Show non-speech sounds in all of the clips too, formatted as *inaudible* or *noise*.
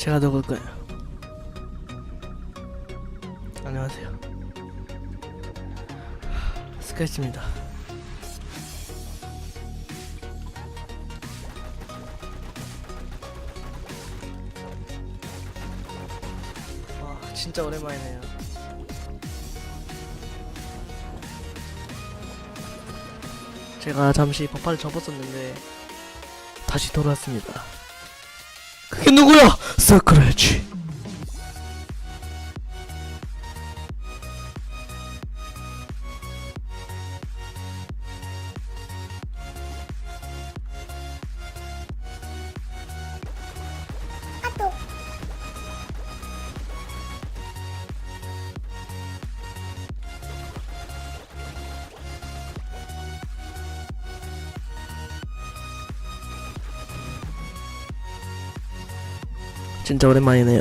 제가 누굴 거예요. 안녕하세요. 스케치입니다. 와, 진짜 오랜만이네요. 제가 잠시 버파를 접었었는데 다시 돌아왔습니다. 그게 누구야? 스크래치. 진짜 오랜만이네요.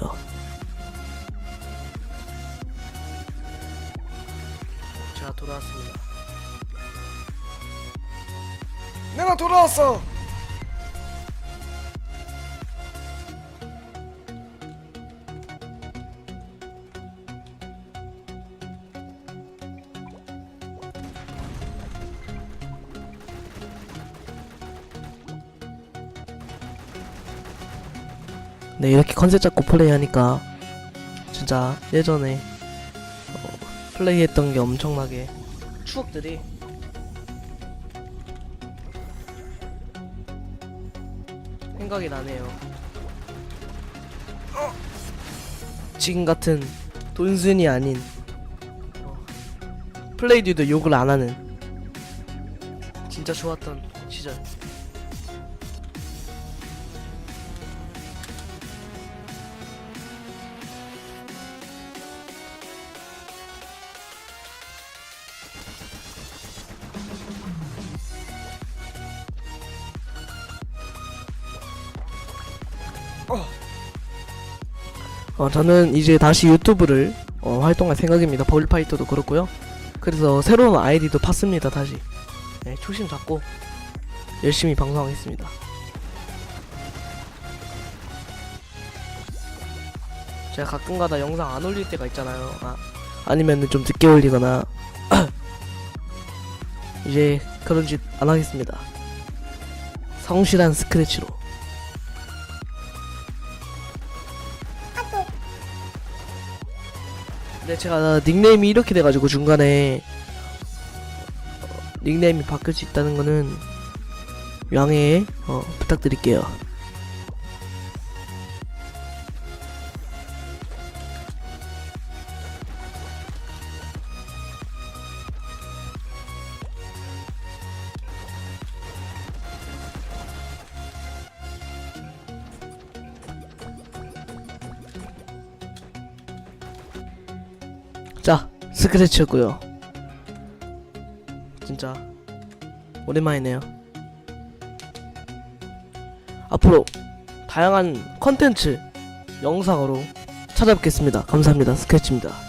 제가 돌아왔습니다. 내가 돌아왔어. 네 이렇게 컨셉 잡고 플레이하니까 진짜 예전에 어, 플레이했던 게 엄청나게 추억들이 생각이 나네요. 어, 지금 같은 돈순이 아닌 어, 플레이듀도 욕을 안 하는 진짜 좋았던 시절. 어, 저는 이제 다시 유튜브를 어, 활동할 생각입니다. 버울파이터도 그렇고요. 그래서 새로운 아이디도 팠습니다. 다시 네, 초심 잡고 열심히 방송하겠습니다. 제가 가끔가다 영상 안 올릴 때가 있잖아요. 아, 아니면은 좀 늦게 올리거나 *clears throat* 이제 그런 짓 안 하겠습니다. 성실한 스크래치로. 네, 제가 닉네임이 이렇게 돼가지고 중간에 어, 닉네임이 바뀔 수 있다는 거는 양해 어, 부탁드릴게요. 스크래치였고요. 진짜 오랜만이네요. 앞으로 다양한 컨텐츠 영상으로 찾아뵙겠습니다. 감사합니다. 스크래치입니다.